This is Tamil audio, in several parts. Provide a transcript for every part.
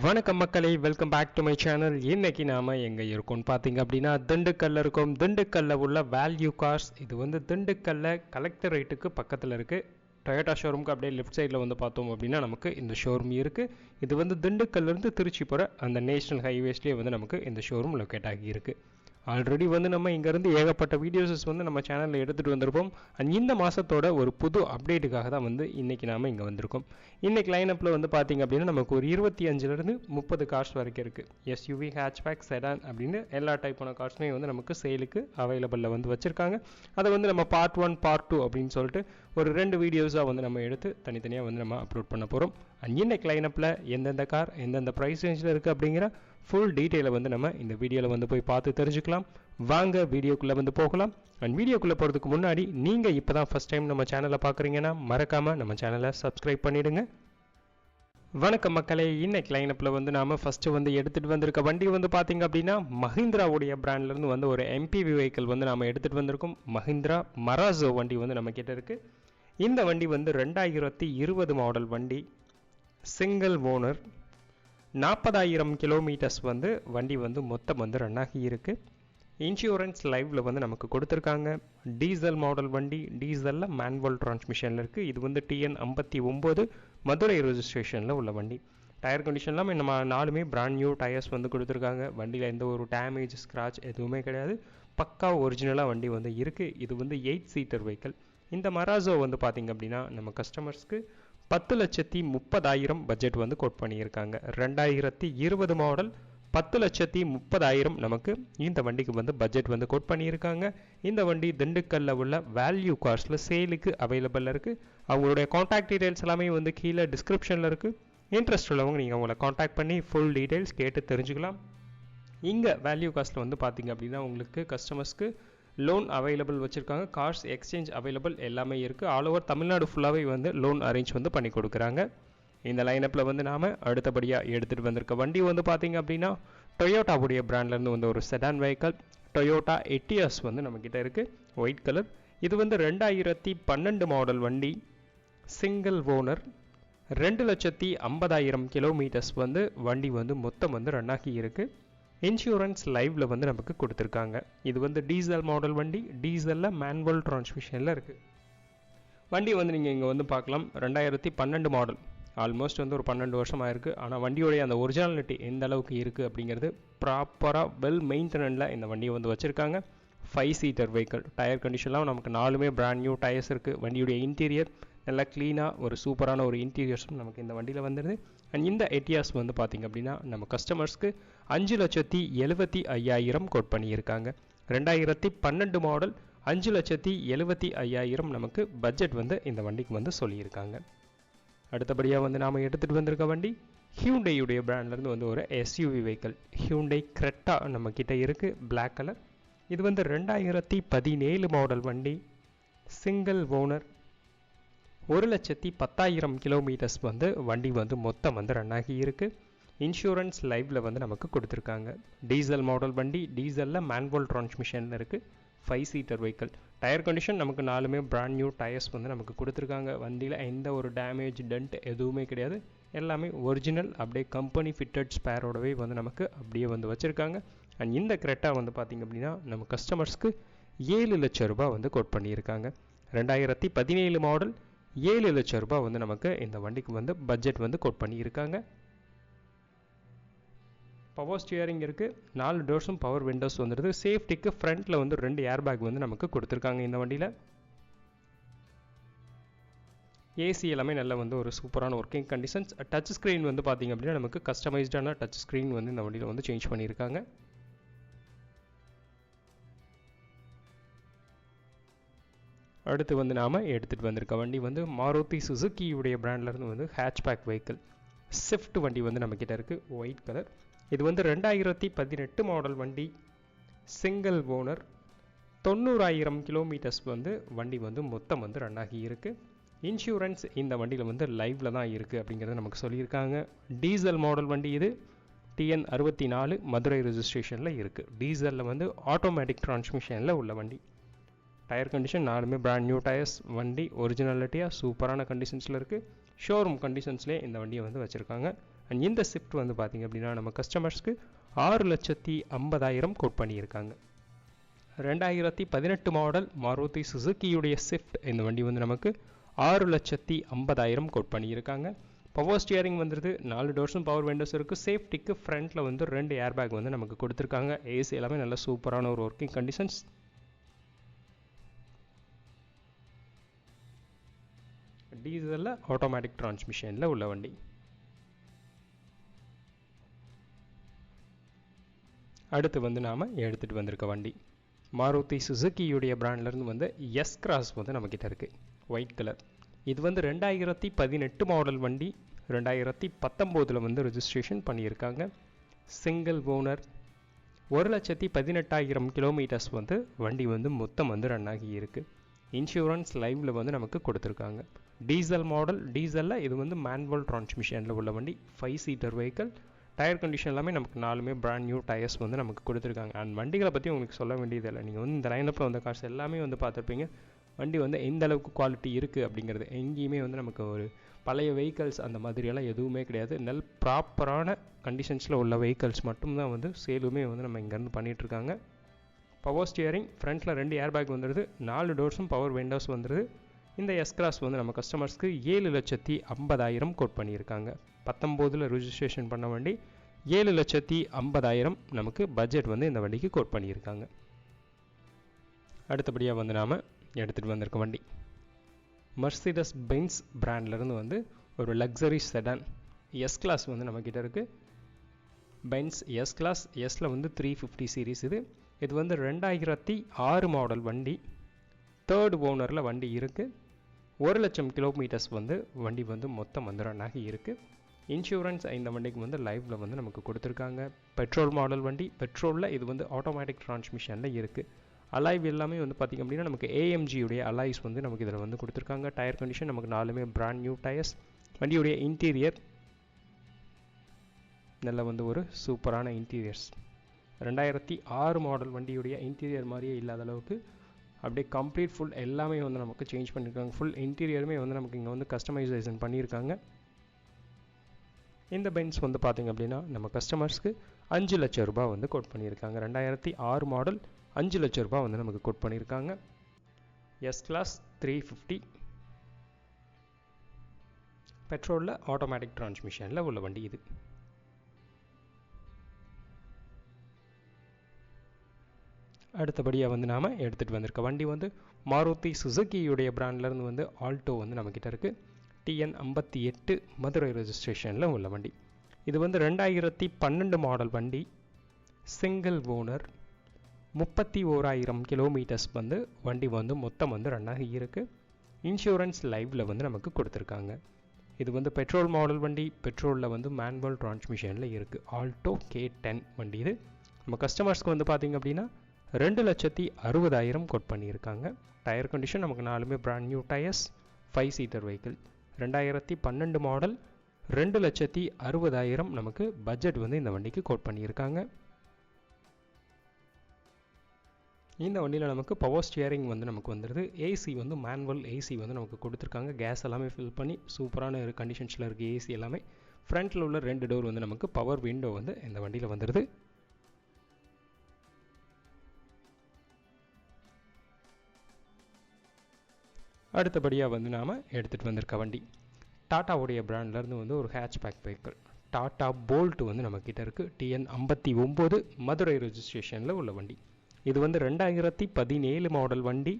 வணக்கம் மக்களை welcome back to my channel இன்னைக்கு நாம எங்கே இருக்கோம்னு பார்த்தீங்க அப்படின்னா திண்டுக்கல்ல இருக்கோம். திண்டுக்கல்ல உள்ள வேல்யூ கார்ஸ் இது வந்து திண்டுக்கல்ல கலெக்டரேட்டுக்கு பக்கத்தில் இருக்கு. டொயோட்டா ஷோரூமுக்கு அப்படியே லெஃப்ட் சைடில் வந்து பார்த்தோம் அப்படின்னா நமக்கு இந்த ஷோரூம் இருக்கு. இது வந்து திண்டுக்கல்லேருந்து திருச்சி போகிற அந்த நேஷனல் ஹைவேஸ்லேயே வந்து நமக்கு இந்த ஷோரூம் லொக்கேட் ஆகி ஆல்ரெடி வந்து நம்ம இங்கேருந்து ஏகப்பட்ட வீடியோஸஸ் வந்து நம்ம சேனலில் எடுத்துகிட்டு வந்திருப்போம். அண்ட் இந்த மாதத்தோட ஒரு புது அப்டேட்டுக்காக தான் வந்து இன்றைக்கி நாம் இங்கே வந்திருக்கோம். இன்றைக்கி லைனப்பில் வந்து பார்த்திங்க அப்படின்னா நமக்கு ஒரு இருபத்தி அஞ்சுலேருந்து முப்பது கார்ஸ் வரைக்கும் இருக்குது எஸ்யூவி ஹேட்ச்பேக் செடான் அப்படின்னு எல்லா டைப்பான கார்ஸுமே வந்து நமக்கு சேலுக்கு அவைலபிளில் வந்து வச்சுருக்காங்க. அதை வந்து நம்ம பார்ட் ஒன் பார்ட் டூ அப்படின்னு சொல்லிட்டு ஒரு ரெண்டு வீடியோஸாக வந்து நம்ம எடுத்து தனித்தனியாக வந்து நம்ம அப்லோட் பண்ண போகிறோம் அண்ட் இன்னைக்கு லைனப்பில் எந்தெந்த கார் எந்தெந்த ப்ரைஸ் ரேஞ்சில் இருக்குது அப்படிங்கிற ஃபுல் டீட்டெயிலை வந்து நம்ம இந்த வீடியோவில் வந்து போய் பார்த்து தெரிஞ்சுக்கலாம். வாங்க வீடியோக்குள்ளே வந்து போகலாம். அண்ட் வீடியோக்குள்ளே போகிறதுக்கு முன்னாடி நீங்கள் இப்போ தான் ஃபஸ்ட் டைம் நம்ம சேனலை பார்க்குறீங்கன்னா மறக்காமல் நம்ம சேனலை சப்ஸ்கிரைப் பண்ணிவிடுங்க வணக்கம் மக்களே இன்னைக்கு லைனப்பில் வந்து நாம் ஃபஸ்ட்டு வந்து எடுத்துகிட்டு வந்திருக்க வண்டி வந்து பார்த்தீங்க அப்படின்னா மஹிந்திராவுடைய பிராண்ட்லேருந்து வந்து ஒரு எம்பிவி வெஹிக்கிள் வந்து நாம் எடுத்துகிட்டு வந்திருக்கோம். மஹிந்திரா மராசோ வண்டி வந்து நம்ம கிட்ட இருக்குது இந்த வண்டி வந்து ரெண்டாயிரத்தி இருபது மாடல் வண்டி. சிங்கிள் ஓனர் நாற்பதாயிரம் கிலோமீட்டர்ஸ் வந்து வண்டி வந்து மொத்தம் வந்து ரன் ஆகி இருக்கு. இன்சூரன்ஸ் லைவில் வந்து நமக்கு கொடுத்துருக்காங்க. டீசல் மாடல் வண்டி டீசலில் மேன்வல் டிரான்ஸ்மிஷனில் இருக்குது இது வந்து டிஎன் ஐம்பத்தி ஒம்பது மதுரை ரெஜிஸ்ட்ரேஷனில் உள்ள வண்டி. டயர் கண்டிஷன்லாம் நம்ம நாலுமே பிராண்ட் நியூ டயர்ஸ் வந்து கொடுத்துருக்காங்க. வண்டியில் எந்த ஒரு டேமேஜ் ஸ்க்ராட்ச் எதுவுமே கிடையாது. பக்கா ஒரிஜினலாக வண்டி வந்து இருக்குது இது வந்து எயிட் சீட்டர் வெஹிக்கிள் இந்த மராசோ வந்து பார்த்திங்க அப்படின்னா நம்ம கஸ்டமர்ஸ்க்கு பத்து லட்சத்தி முப்பதாயிரம் பட்ஜெட் வந்து கோட் பண்ணியிருக்காங்க. ரெண்டாயிரத்தி இருபது மாடல் பத்து லட்சத்தி முப்பதாயிரம் நமக்கு இந்த வண்டிக்கு வந்து பட்ஜெட் வந்து கோட் பண்ணியிருக்காங்க. இந்த வண்டி திண்டுக்கல்ல உள்ள வேல்யூ கார்ஸில் சேலுக்கு அவைலபிளில் இருக்குது அவங்களுடைய காண்டாக்ட் டீடைல்ஸ் எல்லாமே வந்து கீழே டிஸ்கிரிப்ஷனில் இருக்குது இன்ட்ரெஸ்ட் உள்ளவங்க நீங்கள் அவங்கள காண்டாக்ட் பண்ணி ஃபுல் டீடைல்ஸ் கேட்டு தெரிஞ்சுக்கலாம். இங்கே வேல்யூ காஸ்ட்டில் வந்து பார்த்தீங்க அப்படின்னா உங்களுக்கு கஸ்டமர்ஸ்க்கு லோன் அவைலபிள் வச்சுருக்காங்க. கார்ஸ் எக்ஸ்சேஞ்ச் அவைலபிள் எல்லாமே இருக்குது ஆல் ஓவர் தமிழ்நாடு ஃபுல்லாகவே வந்து லோன் அரேஞ்ச் வந்து பண்ணி கொடுக்குறாங்க. இந்த லைனப்பில் வந்து நாம் அடுத்தபடியாக எடுத்துகிட்டு வந்திருக்க வண்டி வந்து பார்த்திங்க அப்படின்னா டொயோட்டாவுடைய பிராண்ட்லேருந்து வந்து ஒரு செடான் வெஹிக்கல் டொயோட்டா எட்டியாஸ் வந்து நம்மக்கிட்ட இருக்குது ஒயிட் கலர் இது வந்து ரெண்டாயிரத்தி பன்னெண்டு மாடல் வண்டி. சிங்கிள் ஓனர் ரெண்டு லட்சத்தி ஐம்பதாயிரம் கிலோமீட்டர்ஸ் வந்து வண்டி வந்து மொத்தம் வந்து ரன் ஆகி இருக்குது இன்சூரன்ஸ் லைவ்ல வந்து நமக்கு கொடுத்துருக்காங்க. இது வந்து டீசல் மாடல் வண்டி டீசலில் மேன்வல் டிரான்ஸ்மிஷனில் இருக்குது வண்டி வந்து நீங்கள் இங்கே வந்து பார்க்கலாம். ரெண்டாயிரத்தி பன்னெண்டு மாடல் ஆல்மோஸ்ட் வந்து ஒரு பன்னெண்டு வருஷம் ஆயிருக்கு ஆனால் வண்டியோடைய அந்த ஒரிஜினாலிட்டி எந்த அளவுக்கு இருக்குது அப்படிங்கிறது ப்ராப்பராக வெல் மெயின்டெனனில் இந்த வண்டியை வந்து வச்சுருக்காங்க. ஃபைவ் சீட்டர் வெஹிக்கிள் டயர் கண்டிஷன்லாம் நமக்கு நாலுமே பிராண்ட் நியூ டயர்ஸ் இருக்குது வண்டியுடைய இன்டீரியர் நல்லா க்ளீனாக ஒரு சூப்பரான ஒரு இன்டீரியர்ஸும் நமக்கு இந்த வண்டியில் வந்துடுது அண்ட் இந்த எட்டியாஸ் வந்து பார்த்திங்க அப்படின்னா நம்ம கஸ்டமர்ஸ்க்கு அஞ்சு லட்சத்தி எழுபத்தி ஐயாயிரம் கோட் பண்ணியிருக்காங்க. ரெண்டாயிரத்தி பன்னெண்டு மாடல் அஞ்சு லட்சத்தி எழுபத்தி ஐயாயிரம் நமக்கு பட்ஜெட் வந்து இந்த வண்டிக்கு வந்து சொல்லியிருக்காங்க. அடுத்தபடியாக வந்து நாம் எடுத்துகிட்டு வந்திருக்க வண்டி ஹியூண்டையுடைய பிராண்ட்லேருந்து வந்து ஒரு எஸ்யூவி வெஹிக்கிள் ஹியூண்டை கிரெட்டா நம்ம இருக்குது பிளாக் கலர் இது வந்து ரெண்டாயிரத்தி பதினேழு மாடல் வண்டி சிங்கிள் ஓனர் ஒரு லட்சத்தி பத்தாயிரம் கிலோமீட்டர்ஸ் வந்து வண்டி வந்து மொத்தம் வந்து ரன் ஆகி இருக்குது இன்சூரன்ஸ் லைவில் வந்து நமக்கு கொடுத்துருக்காங்க. டீசல் மாடல் வண்டி டீசலில் மேன்வல் டிரான்ஸ்மிஷன் இருக்குது five seater vehicle tyre condition நமக்கு நாலுமே பிராண்ட் நியூ டயர்ஸ் வந்து நமக்கு கொடுத்துருக்காங்க. வண்டியில் எந்த ஒரு டேமேஜ் டென்ட் எதுவுமே கிடையாது. எல்லாமே ஒரிஜினல் அப்படியே கம்பெனி ஃபிட்டட் ஸ்பேரோடவே வந்து நமக்கு அப்படியே வந்து வச்சுருக்காங்க. அண்ட் இந்த கிரெட்டா வந்து பார்த்திங்க அப்படின்னா நம்ம கஸ்டமர்ஸ்க்கு ஏழு லட்சம் ரூபாய் வந்து கோட் பண்ணியிருக்காங்க. ரெண்டாயிரத்தி பதினேழு மாடல் ஏழு லட்சம் ரூபாய் வந்து நமக்கு இந்த வண்டிக்கு வந்து பட்ஜெட் வந்து கோட் பண்ணியிருக்காங்க. பவர் ஸ்டியரிங் இருக்குது நாலு டோர்ஸும் பவர் விண்டோஸ் வந்துடுது சேஃப்டிக்கு ஃப்ரண்ட்டில் வந்து ரெண்டு ஏர் பேக் வந்து நமக்கு கொடுத்துருக்காங்க இந்த வண்டியில். ஏசி எல்லாமே நல்ல வந்து ஒரு சூப்பரான ஒர்க்கிங் கண்டிஷன்ஸ் டச் ஸ்க்ரீன் வந்து பார்த்திங்க அப்படின்னா நமக்கு கஸ்டமைஸ்டான டச் ஸ்க்ரீன் வந்து இந்த வண்டியில் வந்து சேஞ்ச் பண்ணியிருக்காங்க. அடுத்து வந்து நாம் எடுத்துகிட்டு வந்திருக்க வண்டி வந்து மாருதி சுசுக்கியுடைய பிராண்ட்லேருந்து வந்து ஹேட்ச்பேக் வெஹிக்கிள் ஸ்விஃப்ட் வண்டி வந்து நம்மக்கிட்ட இருக்குது ஒயிட் கலர் இது வந்து ரெண்டாயிரத்தி பதினெட்டு மாடல் வண்டி. சிங்கிள் ஓனர் தொண்ணூறாயிரம் கிலோமீட்டர்ஸ் வந்து வண்டி வந்து மொத்தம் வந்து ரன் ஆகி இருக்குது இன்சூரன்ஸ் இந்த வண்டியில் வந்து லைவில் தான் இருக்குது அப்படிங்கிறத நமக்கு சொல்லியிருக்காங்க. டீசல் மாடல் வண்டி இது. டிஎன் அறுபத்தி நாலு மதுரை ரிஜிஸ்ட்ரேஷனில் இருக்குது டீசலில் வந்து ஆட்டோமேட்டிக் டிரான்ஸ்மிஷனில் உள்ள வண்டி. டயர் கண்டிஷன் நாலுமே பிராண்ட் நியூ டயர்ஸ் வண்டி ஒரிஜினாலிட்டியாக சூப்பரான கண்டிஷன்ஸில் இருக்குது ஷோரூம் கண்டிஷன்ஸ்லேயே இந்த வண்டியை வந்து வச்சுருக்காங்க. அண்ட் இந்த ஷிஃப்ட் வந்து பார்த்திங்க அப்படின்னா நம்ம கஸ்டமர்ஸ்க்கு ஆறு லட்சத்தி ஐம்பதாயிரம் கோட் பண்ணியிருக்காங்க. ரெண்டாயிரத்தி பதினெட்டு மாடல் மாருதி சுசுக்கியுடைய ஸ்விஃப்ட் இந்த வண்டி வந்து நமக்கு ஆறு லட்சத்தி ஐம்பதாயிரம் கோட் பண்ணியிருக்காங்க. பவர் ஸ்டியரிங் வந்துருது நாலு டோர்ஸும் பவர் விண்டோஸ் இருக்குது சேஃப்டிக்கு ஃப்ரண்ட்டில் வந்து ரெண்டு ஏர் பேக் வந்து நமக்கு கொடுத்துருக்காங்க. ஏசி எல்லாமே நல்ல சூப்பரான ஒரு ஒர்க்கிங் கண்டிஷன்ஸ் டீசலில் ஆட்டோமேட்டிக் டிரான்ஸ்மிஷனில் உள்ள வண்டி. அடுத்து வந்து நாம் எடுத்துகிட்டு வந்திருக்க வண்டி. மாருதி சுசுக்கியுடைய பிராண்ட்லேருந்து வந்து எஸ் கிராஸ் வந்து நம்மக்கிட்ட இருக்குது ஒயிட் கலர் இது வந்து ரெண்டாயிரத்தி பதினெட்டு மாடல் வண்டி. ரெண்டாயிரத்தி பத்தொம்போதில் வந்து ரிஜிஸ்ட்ரேஷன் பண்ணியிருக்காங்க. சிங்கிள் ஓனர் ஒரு லட்சத்தி பதினெட்டாயிரம் கிலோமீட்டர்ஸ் வந்து வண்டி வந்து மொத்தம் வந்து ரன் ஆகி இருக்குது இன்சூரன்ஸ் லைவில் வந்து நமக்கு கொடுத்துருக்காங்க. டீசல் மாடல் டீசலில் இது வந்து மேன்வல் டிரான்ஸ்மிஷனில் உள்ள வண்டி five seater vehicle tyre condition எல்லாமே நமக்கு நாலுமே பிராண்ட் நியூ டயர்ஸ் வந்து நமக்கு கொடுத்துருக்காங்க. அண்ட் வண்டிகளை பற்றி உங்களுக்கு சொல்ல வேண்டியதில்லை நீங்கள் வந்து இந்த லைனப்பில் வந்த கார்ஸ் எல்லாமே வந்து பார்த்துருப்பீங்க. வண்டி வந்து எந்த அளவுக்கு குவாலிட்டி இருக்குது அப்படிங்கிறது எங்கேயுமே வந்து நமக்கு ஒரு பழைய வெஹிக்கல்ஸ் அந்த மாதிரியெல்லாம் எதுவுமே கிடையாது. நெல் ப்ராப்பரான கண்டிஷன்ஸில் உள்ள வெஹிக்கல்ஸ் மட்டும்தான் வந்து சேலுமே வந்து நம்ம இங்கேருந்து பண்ணிகிட்ருக்காங்க பவர் ஸ்டியரிங் ஃப்ரண்ட்டில் ரெண்டு ஏர் பேக் வந்துடுது நாலு டோர்ஸும் பவர் விண்டோஸ் வந்துடுது இந்த எஸ் கிராஸ் வந்து நம்ம கஸ்டமர்ஸ்க்கு ஏழு லட்சத்தி ஐம்பதாயிரம் கோட் பண்ணியிருக்காங்க. பத்தொம்போதில் ரிஜிஸ்ட்ரேஷன் பண்ண வண்டி ஏழு லட்சத்தி ஐம்பதாயிரம் நமக்கு பட்ஜெட் வந்து இந்த வண்டிக்கு கோட் பண்ணியிருக்காங்க. அடுத்தபடியாக வந்து நாம் எடுத்துகிட்டு வந்திருக்க வண்டி. மர்சிடஸ் பென்ஸ் பிராண்ட்லேருந்து வந்து ஒரு லக்ஸரி செடான் எஸ் கிளாஸ் வந்து நம்மக்கிட்ட இருக்குது பென்ஸ் எஸ் கிளாஸ் எஸ்ஸில் வந்து த்ரீ ஃபிஃப்டி சீரீஸ் இது. இது வந்து ரெண்டாயிரத்தி ஆறு மாடல் வண்டி. தேர்ட் ஓனரில் வண்டி இருக்குது ஒரு லட்சம் கிலோமீட்டர்ஸ் வந்து வண்டி வந்து மொத்தம் வந்து ரன் இருக்குது இன்சூரன்ஸ் இந்த வண்டிக்கு வந்து லைவில் வந்து நமக்கு கொடுத்துருக்காங்க. பெட்ரோல் மாடல் வண்டி. பெட்ரோலில் இது வந்து ஆட்டோமேட்டிக் டிரான்ஸ்மிஷனில் இருக்குது அலைவ் எல்லாமே வந்து பார்த்திங்க அப்படின்னா நமக்கு ஏஎம்ஜியுடைய அலாய்ஸ் வந்து நமக்கு இதில் வந்து கொடுத்துருக்காங்க. டயர் கண்டிஷன் நமக்கு நாலுமே பிராண்ட் நியூ டயர்ஸ் வண்டியுடைய இன்டீரியர் நல்ல வந்து ஒரு சூப்பரான இன்டீரியர்ஸ் ரெண்டாயிரத்தி ஆறு மாடல் வண்டியுடைய இன்டீரியர் மாதிரியே இல்லாத அளவுக்கு அப்படியே கம்ப்ளீட் ஃபுல் எல்லாமே வந்து நமக்கு சேஞ்ச் பண்ணியிருக்காங்க ஃபுல் இன்டீரியருமே வந்து நமக்கு இங்கே வந்து கஸ்டமைசேஷன் பண்ணியிருக்காங்க இந்த பென்ஸ் வந்து பார்த்திங்க அப்படின்னா நம்ம கஸ்டமர்ஸ்க்கு அஞ்சு லட்சம் ரூபாய் வந்து கோட் பண்ணியிருக்காங்க ரெண்டாயிரத்தி ஆறு மாடல் அஞ்சு லட்ச ரூபாய் வந்து நமக்கு கோட் பண்ணியிருக்காங்க எஸ் கிளாஸ் த்ரீ ஃபிஃப்டி பெட்ரோலில் ஆட்டோமேட்டிக் டிரான்ஸ்மிஷனில் உள்ள வண்டி இது. அடுத்தபடியாக வந்து நாம் எடுத்துகிட்டு வந்திருக்க வண்டி வந்து மாருதி சுசுக்கியுடைய பிராண்ட்லேருந்து வந்து ஆல்டோ வந்து நம்மக்கிட்ட இருக்குது டிஎன் ஐம்பத்தி எட்டு மதுரை ரெஜிஸ்ட்ரேஷனில் உள்ள வண்டி. இது வந்து ரெண்டாயிரத்தி பன்னெண்டு மாடல் வண்டி. சிங்கிள் ஓனர் முப்பத்தி ஓராயிரம் கிலோமீட்டர்ஸ் வந்து வண்டி வந்து மொத்தம் வந்து ரன் இருக்குது இன்சூரன்ஸ் லைவில் வந்து நமக்கு கொடுத்துருக்காங்க. இது வந்து பெட்ரோல் மாடல் வண்டி. பெட்ரோலில் வந்து மேனுவல் டிரான்ஸ்மிஷனில் இருக்குது ஆல்டோ கே டென் வண்டி இது. நம்ம கஸ்டமர்ஸ்க்கு வந்து பார்த்திங்க அப்படின்னா ரெண்டு லட்சத்தி அறுபதாயிரம் கோட் பண்ணியிருக்காங்க. டயர் கண்டிஷன் நமக்கு நாலுமே brand new tyres five seater vehicle ரெண்டாயிரத்தி பன்னெண்டு மாடல் ரெண்டு லட்சத்தி அறுபதாயிரம் நமக்கு பட்ஜெட் வந்து இந்த வண்டிக்கு கோட் பண்ணியிருக்காங்க. இந்த வண்டியில் நமக்கு பவர் ஸ்டியரிங் வந்து நமக்கு வந்துடுது ஏசி வந்து மேனுவல் ஏசி வந்து நமக்கு கொடுத்துருக்காங்க. கேஸ் எல்லாமே ஃபில் பண்ணி சூப்பரான ஒரு கண்டிஷன்ஸில் இருக்குது ஏசி எல்லாமே. ஃப்ரண்ட்டில் உள்ள ரெண்டு டோர் வந்து நமக்கு பவர் விண்டோ வந்து இந்த வண்டியில் வந்துடுது அடுத்தபடியாக வந்து நாம் எடுத்துகிட்டு வந்திருக்க வண்டி. டாட்டாவுடைய பிராண்ட்லேருந்து வந்து ஒரு ஹேட்ச்பேக் வெஹிக்கிள் டாட்டா போல்ட் வந்து நம்மக்கிட்ட இருக்குது டிஎன் ஐம்பத்தி ஒம்பது மதுரை ரெஜிஸ்ட்ரேஷனில் உள்ள வண்டி. இது வந்து ரெண்டாயிரத்தி பதினேழு மாடல் வண்டி.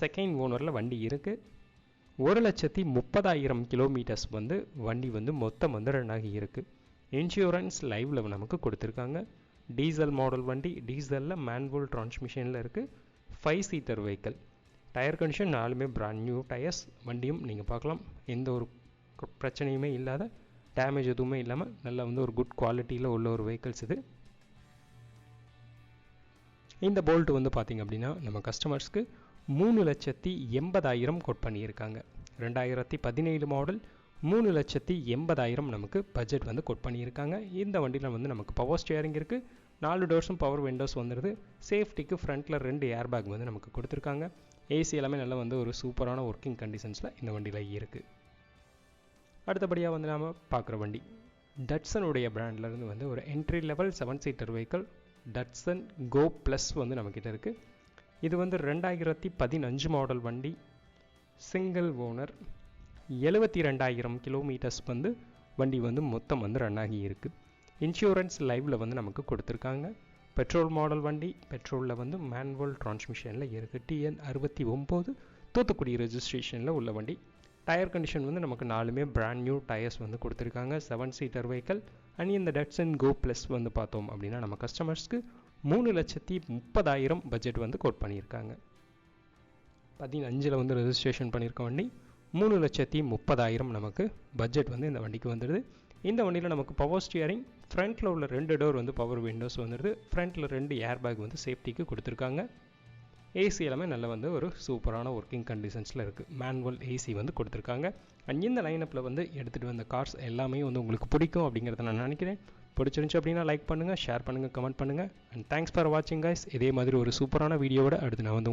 செகண்ட் ஓனரில் வண்டி இருக்குது ஒரு லட்சத்தி முப்பதாயிரம் கிலோமீட்டர்ஸ் வந்து வண்டி வந்து மொத்தம் வந்து ரன் ஆகி இருக்குது இன்சூரன்ஸ் லைவில் நமக்கு கொடுத்துருக்காங்க. டீசல் மாடல் வண்டி டீசலில் மேன்வல் டிரான்ஸ்மிஷனில் இருக்குது five seater vehicle tyre condition நாலுமே பிராண்ட் நியூ டயர்ஸ் வண்டியும் நீங்கள் பார்க்கலாம். எந்த ஒரு பிரச்சனையுமே இல்லாத டேமேஜ் எதுவுமே இல்லாமல் நல்லா வந்து ஒரு குட் குவாலிட்டியில் உள்ள ஒரு வெஹிக்கிள்ஸ் இது. இந்த போல்ட் வந்து பார்த்திங்க அப்படின்னா நம்ம கஸ்டமர்ஸ்க்கு மூணு லட்சத்தி எண்பதாயிரம் கோட் பண்ணியிருக்காங்க. ரெண்டாயிரத்தி பதினேழு மாடல் மூணு லட்சத்தி எண்பதாயிரம் நமக்கு பட்ஜெட் வந்து கோட் பண்ணியிருக்காங்க. இந்த வண்டியில் வந்து நமக்கு பவர் ஸ்டியரிங் இருக்குது நாலு டோர்ஸும் பவர் விண்டோஸ் வந்துடுது சேஃப்டிக்கு ஃப்ரண்ட்டில் ரெண்டு ஏர் பேக் வந்து நமக்கு கொடுத்துருக்காங்க. ஏசி எல்லாமே நல்லா வந்து ஒரு சூப்பரான ஒர்க்கிங் கண்டிஷன்ஸில் இந்த வண்டியில் இருக்குது அடுத்தபடியாக வந்து நாம் பார்க்குற வண்டி. டட்சனுடைய பிராண்ட்லேருந்து வந்து ஒரு entry level seven seater vehicle Datsun go plus வந்து நம்மக்கிட்ட இருக்குது இது வந்து ரெண்டாயிரத்தி பதினஞ்சு மாடல் வண்டி. சிங்கிள் ஓனர் எழுபத்தி ரெண்டாயிரம் கிலோமீட்டர்ஸ் வந்து வண்டி வந்து மொத்தம் வந்து ரன் ஆகி இருக்குது இன்சூரன்ஸ் லைவில் வந்து நமக்கு கொடுத்துருக்காங்க. பெட்ரோல் மாடல் வண்டி பெட்ரோலில் வந்து மேனுவல் டிரான்ஸ்மிஷனில் இருக்குது டிஎன் அறுபத்தி ஒம்பது தூத்துக்குடி ரெஜிஸ்ட்ரேஷனில் உள்ள வண்டி. டயர் கண்டிஷன் வந்து நமக்கு நாலுமே பிராண்ட் நியூ டயர்ஸ் வந்து கொடுத்துருக்காங்க. செவன் சீட்டர் வெஹிக்கல் அண்ட் இந்த டட்சன் கோ ப்ளஸ் வந்து பார்த்தோம் அப்படின்னா நம்ம கஸ்டமர்ஸ்க்கு மூணு லட்சத்தி முப்பதாயிரம் பட்ஜெட் வந்து கோட் பண்ணியிருக்காங்க. பதினஞ்சில் வந்து ரெஜிஸ்ட்ரேஷன் பண்ணியிருக்க வண்டி. மூணு லட்சத்தி முப்பதாயிரம் நமக்கு பட்ஜெட் வந்து இந்த வண்டிக்கு வந்துடுது. இந்த வண்டியில் நமக்கு பவர் ஸ்டியரிங் ஃப்ரண்ட்டில் உள்ள ரெண்டு டோர் வந்து பவர் விண்டோஸ் வந்துடுது ஃப்ரண்ட்டில் ரெண்டு ஏர் பேக் வந்து சேஃப்டிக்கு கொடுத்துருக்காங்க. ஏசி எல்லாமே நல்ல வந்து ஒரு சூப்பரான ஒர்க்கிங் கண்டிஷன்ஸில் இருக்குது மேனுவல் ஏசி வந்து கொடுத்துருக்காங்க. அண்ட் இந்த லைனப்பில் வந்து எடுத்துகிட்டு வந்த கார்ஸ் எல்லாமே வந்து உங்களுக்கு பிடிக்கும் அப்படிங்கிறத நான் நினைக்கிறேன். பிடிச்சிருந்துச்சு அப்படின்னா லைக் பண்ணுங்கள் ஷேர் பண்ணுங்கள் கமெண்ட் பண்ணுங்கள் அண்ட் தேங்க்ஸ் ஃபார் வாட்சிங் காய்ஸ் இதே மாதிரி ஒரு சூப்பரான வீடியோவோட அடுத்து நான் வந்து உங்களுக்கு